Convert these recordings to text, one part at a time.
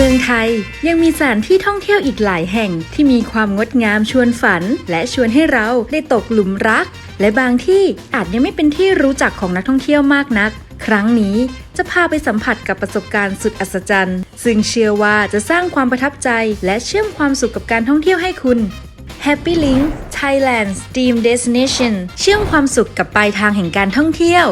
เมืองไทยยังมีสถานที่ท่องเที่ยวอีกหลายแห่งที่มีความงดงามชวนฝัน และชวนให้เราได้ตกหลุมรัก และบางที่อาจยังไม่เป็นที่รู้จักของนักท่องเที่ยวมากนัก ครั้งนี้จะพาไปสัมผัสกับประสบการณ์สุดอัศจรรย์ ซึ่งเชื่อว่าจะสร้างความประทับใจและเชื่อมความสุขกับการท่องเที่ยวให้คุณ Happy Link Thailand's Dream Destination เชื่อมความสุขกับปลายทางแห่งการท่องเที่ยว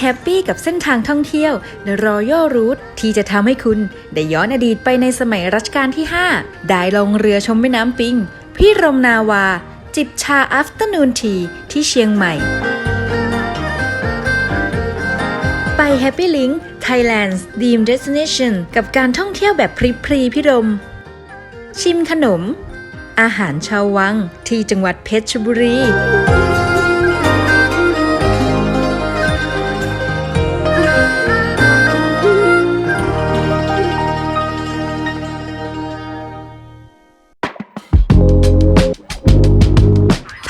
แฮปปี้กับเส้นทางท่องเที่ยว The Royal Route ที่จะทำให้คุณได้ย้อนอดีตไปในสมัยรัชกาลที่ 5 ได้ลงเรือชมแม่น้ำปิง พี่รมนาวา จิบชา Afternoon Tea ที่เชียงใหม่ ไป Happy Link Thailand's Dream Destination กับการท่องเที่ยวแบบพริบพรีพิรม ชิมขนม อาหารชาววังที่จังหวัดเพชรบุรี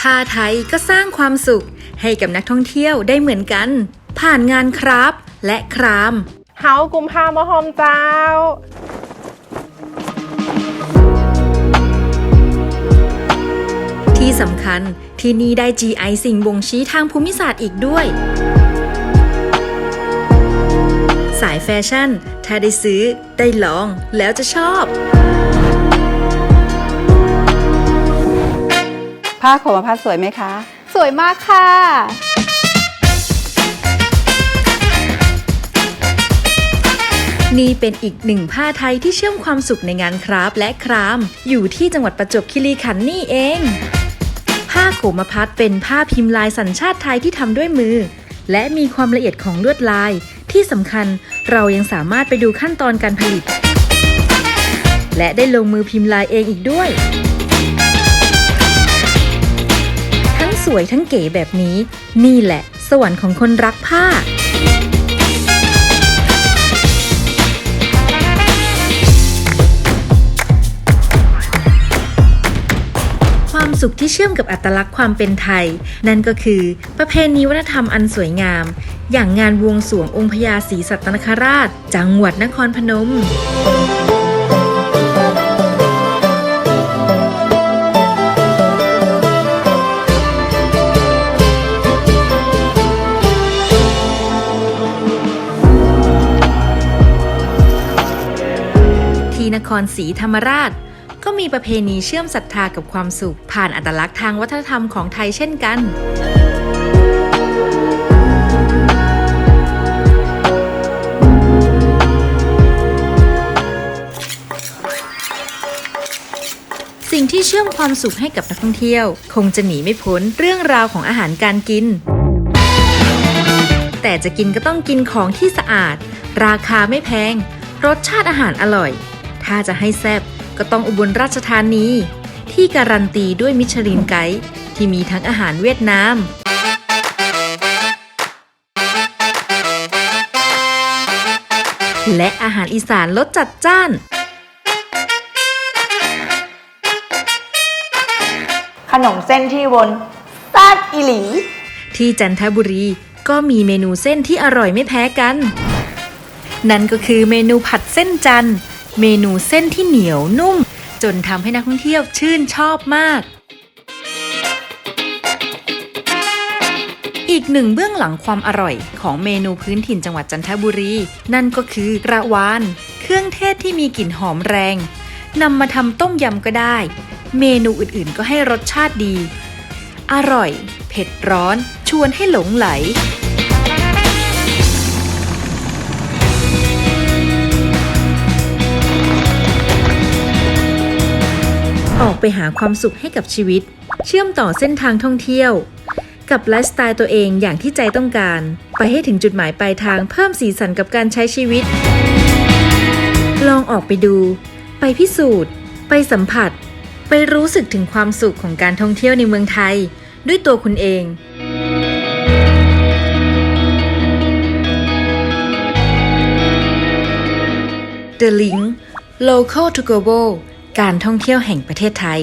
ผ้าไทยก็สร้างความสุข ให้กับนักท่องเที่ยวได้เหมือนกัน ผ่านงานคราฟต์และคราม เฮากุมภามะฮอมเจ้า ที่สำคัญที่นี่ได้ GI สิ่งบ่งชี้ทางภูมิศาสตร์อีกด้วย สายแฟชั่น ถ้าได้ซื้อได้ลองแล้วจะชอบ ผ้าโขมพัดสวยไหมคะ สวยมากค่ะ นี่เป็นอีกหนึ่งผ้าไทยที่เชื่อมความสุขในงานคราฟต์และคราม อยู่ที่จังหวัดประจวบคีรีขันธ์นี่เอง ผ้าโขมพัดเป็นผ้าพิมพ์ลายสัญชาติไทยที่ทำด้วยมือ และมีความละเอียดของลวดลาย ที่สำคัญเรายังสามารถไปดูขั้นตอนการผลิต และได้ลงมือพิมพ์ลายเองอีกด้วย สวยทั้งเก๋แบบนี้ นี่แหละ สวรรค์ของคนรักผ้าความสุขที่เชื่อมกับอัตลักษณ์ความเป็นไทย นั่นก็คือประเพณีวัฒนธรรมอันสวยงาม อย่างงานบวงสรวงองค์พญาศรีสัตนคราช จังหวัดนครพนม นครศรีธรรมราช ก็มีประเพณีเชื่อมศรัทธากับความสุข ผ่านอัตลักษณ์ทางวัฒนธรรมของไทยเช่นกันสิ่งที่เชื่อมความสุขให้กับนักท่องเที่ยว คงจะหนีไม่พ้นเรื่องราวของอาหารการกิน แต่จะกินก็ต้องกินของที่สะอาด ราคาไม่แพง รสชาติอาหารอร่อย ถ้าจะให้แซ่บก็ต้องอุบลราชธานี ที่การันตีด้วยมิชลินไกด์ที่มีทั้งอาหารเวียดนาม และอาหารอีสานรสจัดจ้าน ขนมเส้นที่วนซาดอีหลี ที่จันทบุรีก็มีเมนูเส้นที่อร่อยไม่แพ้กัน นั่นก็คือเมนูผัดเส้นจันทร์ เมนูเส้นที่เหนียวนุ่ม จนทำให้นักท่องเที่ยวชื่นชอบมาก อีกหนึ่งเบื้องหลังความอร่อยของเมนูพื้นถิ่นจังหวัดจันทบุรี นั่นก็คือกระวาน เครื่องเทศที่มีกลิ่นหอมแรงนำมาทำต้มยำก็ได้ เมนูอื่นๆ ก็ให้รสชาติดี อร่อย เผ็ดร้อน ชวนให้หลงไหล ไปหาความสุขให้กับชีวิต เชื่อมต่อเส้นทางท่องเที่ยว กับไลฟ์สไตล์ตัวเองอย่างที่ใจต้องการ ไปให้ถึงจุดหมายปลายทางเพิ่มสีสันกับการใช้ชีวิต ลองออกไปดู ไปพิสูจน์ ไปสัมผัส ไปรู้สึกถึงความสุขของการท่องเที่ยวในเมืองไทย ด้วยตัวคุณเอง The Link Local to Global การท่องเที่ยวแห่งประเทศไทย